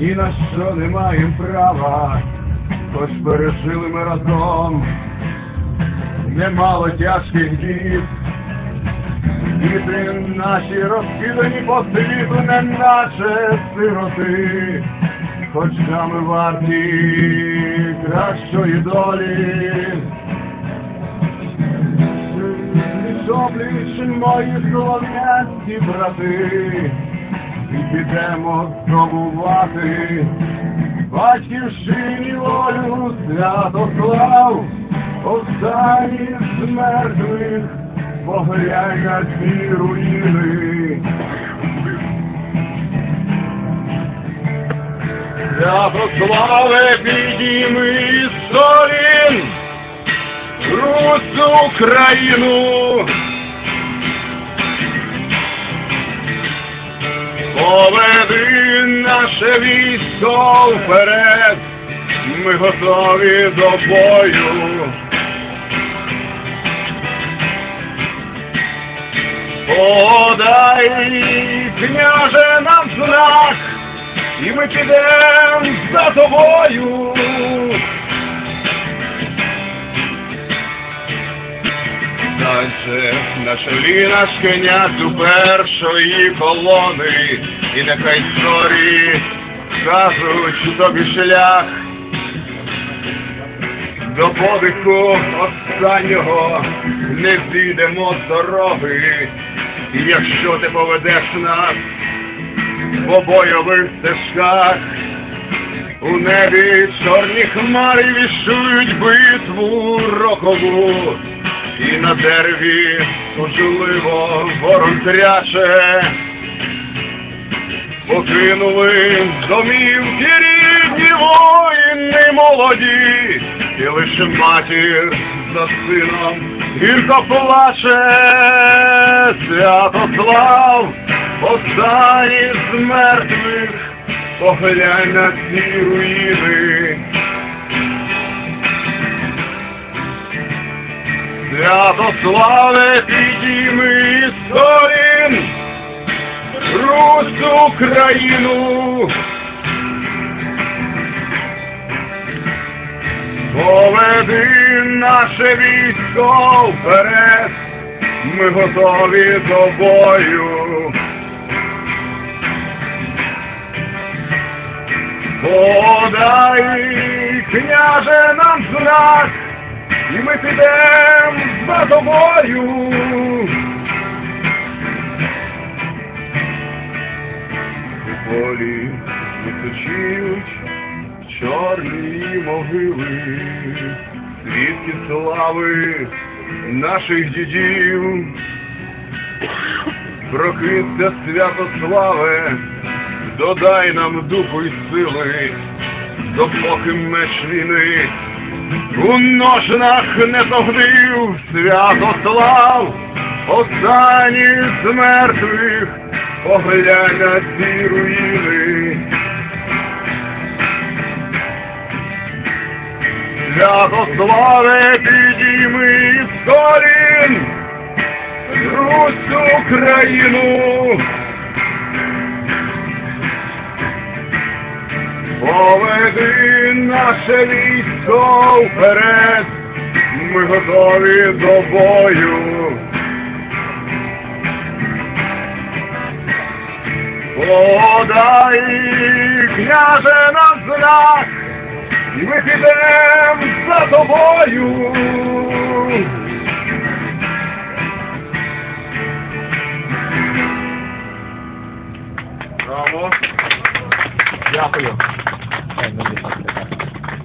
ні на що не маєм права, хоч пережили ми разом немало тяжких днів. Діти наші розкидані по світу, не наче сироти, хоч ми варті кращої долі. Пліч мої слов'янські брати, і підемо здобувати батьківщині волю святослав, останні з мертвих, поглянь на ці руїни. Святославе, підійми із Русь Україну. Поведи наше військо вперед, ми готові до бою. Подай, княже, нам знак, і ми підемо за тобою. Дальше на чолі наш у першої колони, і нехай зорі кажуть тобі шлях до подиху останнього не зійдемо з дороги, якщо ти поведеш нас по бойових стежках, у небі чорні хмари вішують битву рокову, і на дереві можливо ворон тряше. Покинули домівки рідні воїни молоді, і лише матір за сином гірко плаче, Святослав, останній з мертвих, поглянь на ці руїни. Святославе, підійми Україну. Поведи наше військо вперед, ми готові до бою. Подай, княже, нам знак, і ми підемо за тобою. Полі височіють чорні могили, свідки слави наших дідів. Прокинься, Святославе, додай нам духу й сили, допоки меч війни у ножнах не зогнив Святослав, останній з мертвих, поглянь на ці руїни. Святославе, підійми з колін, Русь Україну. Поведи наше військо вперед, ми готові до бою. Подай, княже, нам знак, і ми підем за тобою. Браво. Дякую.